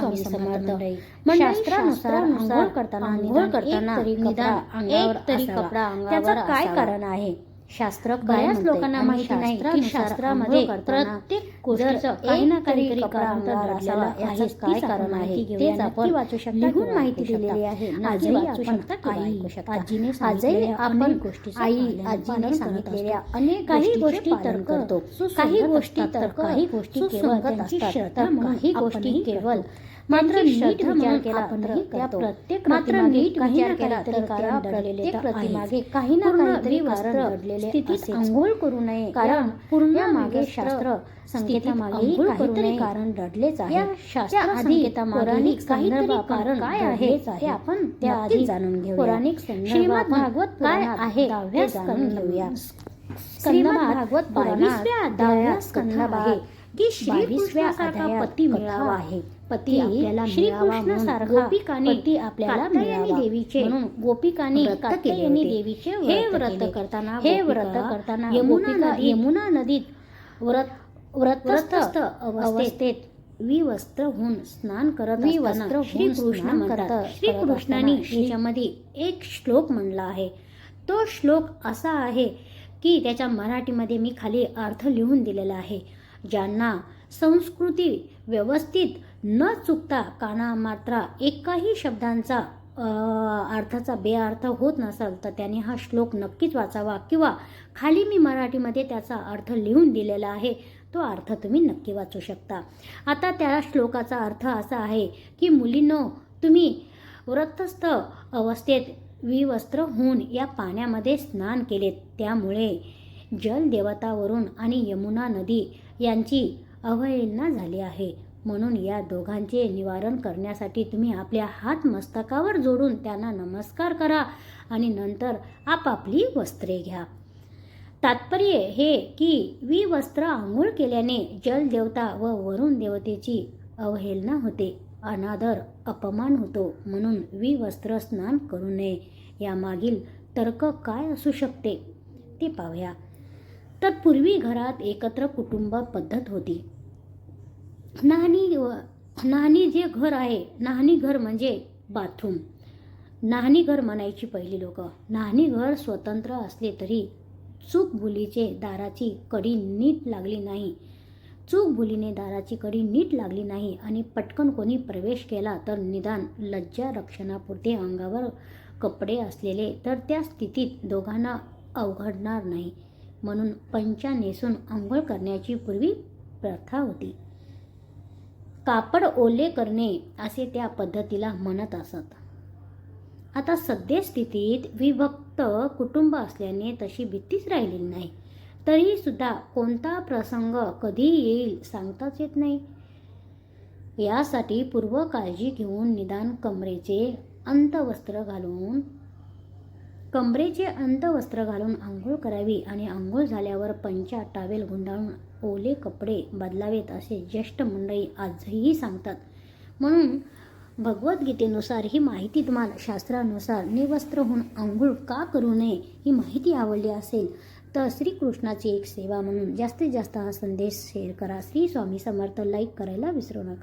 स्वामी समर्थ मंडळी, शास्त्रानुसार करताना करताना एक तरी निदान कपडा अंगावर तरी त्याचं काय. कारण आहे? शास्त्र काय बऱ्याच? लोकांना माहिती नाही की शास्त्रामध्ये प्रत्येक गोष्टीचं काही ना काहीतरी कारण काय आहे तेच. आपण वाचू शकता लिहून माहिती दिलेली. आहे आजही वाचू शकता शकता. आजीने आजही आपण गोष्टीचं आई आजीने सांगितलेल्या. अनेक काही गोष्टी तर्क करतो. काही गोष्टी तर्क काही गोष्टी केवळ त्यांची श्रद्धा काही गोष्टी केवळ. मात्र नीट विचार केला त्या. प्रत्येक मात्र नीट काही विचार केला तर प्रत्येक. प्रतिमागे काही ना काहीतरी कारण असेच. आंघोळ करू नये कारण पूर्ण मागे शास्त्र करू काहीतरी. कारण दडलेच आहे शास्त्र पौराणिक काहीतरी कारण काय आहे आहे आपण त्या आधी जाणून घेऊया पौराणिक श्रीमद भागवत काय आहे दहाव्या जाणून घेऊया. श्रीमद भागवत बावीसव्या कथा आहे की पती मिळावा आहे. पती आपल्याला श्रीकृष्णासारखा पती आपल्याला. देवीचे म्हणून गोपिकांनी कात्यायनी. देवीचे हे व्रत. करताना हे व्रत करताना यमुना यमुना नदीत व्रत व्रतस्थ अवस्थेत विवस्त्र होऊन स्नान करत विवस्त्र श्रीकृष्ण करत- श्रीकृष्णाने याच्यामध्ये एक श्लोक म्हणला आहे तो श्लोक असा आहे की त्याच्या मराठीमध्ये मी खाली अर्थ लिहून दिलेला आहे ज्यांना संस्कृती व्यवस्थित न चुकता काना मात्रा एकाही शब्दांचा अर्थाचा बेअर्थ होत नसेल तर त्याने हा श्लोक नक्कीच वाचावा किंवा खाली मी मराठीमध्ये त्याचा अर्थ लिहून दिलेला आहे तो अर्थ तुम्ही नक्की वाचू शकता. आता त्या श्लोकाचा अर्थ असा आहे की मुलींनो तुम्ही व्रतस्थ अवस्थेत विवस्त्र होऊन या पाण्यामध्ये स्नान केलेत. त्यामुळे जलदेवतावरून आणि यमुना नदी यांची अवहेलना झाली आहे. म्हणून या दोघांचे निवारण करण्यासाठी तुम्ही आपल्या हात मस्तकावर जोडून त्यांना नमस्कार करा आणि नंतर आपापली वस्त्रे घ्या. तात्पर्य हे की विवस्त्र आंघोळ केल्याने जलदेवता व वरुण देवतेची अवहेलना होते. अनादर अपमान होतो. म्हणून विवस्त्र स्नान करू नये. यामागील तर्क काय असू शकते? ते पाहूया. तर पूर्वी घरात एकत्र कुटुंब पद्धत होती. नाहनी व- नाहनी जे घर आहे नाहनी घर म्हणजे बाथरूम. नाहनी घर म्हणायची पहिली लोक. नाहनी घर स्वतंत्र असले तरी चूक भुलीचे दाराची कडी नीट लागली नाही. चूक भुलीने दाराची कडी नीट लागली नाही आणि पटकन कोणी प्रवेश केला तर निदान लज्जा रक्षणापुरते अंगावर कपडे असलेले तर त्या स्थितीत दोघांना अवघडणार नाही. म्हणून पंचा नेसून आंघोळ करण्याची पूर्वी प्रथा होती. कापड ओले करणे असे त्या पद्धतीला म्हणत असत. आता सद्यस्थितीत विभक्त कुटुंब असल्याने तशी भीतीच राहिलेली नाही. तरी सुद्धा कोणता प्रसंग कधी येईल सांगताच येत नाही. यासाठी पूर्व काळजी घेऊन निदान कमरेचे अंतवस्त्र घालून कमरेचे अंतवस्त्र घालून आंघोळ करावी आणि आंघोळ झाल्यावर पंचा टावेल गुंडाळून ओले कपडे बदलावेत असे ज्येष्ठ मंडळी आजही सांगतात. म्हणून भगवद्गीतेनुसार ही माहिती तुम्हाला शास्त्रानुसार निवस्त्र होऊन आंघोळ का करू नये ही माहिती आवडली असेल तर श्रीकृष्णाची एक सेवा म्हणून जास्तीत जास्त हा संदेश शेअर करा. श्री स्वामी समर्थ लाईक करायला विसरू नका.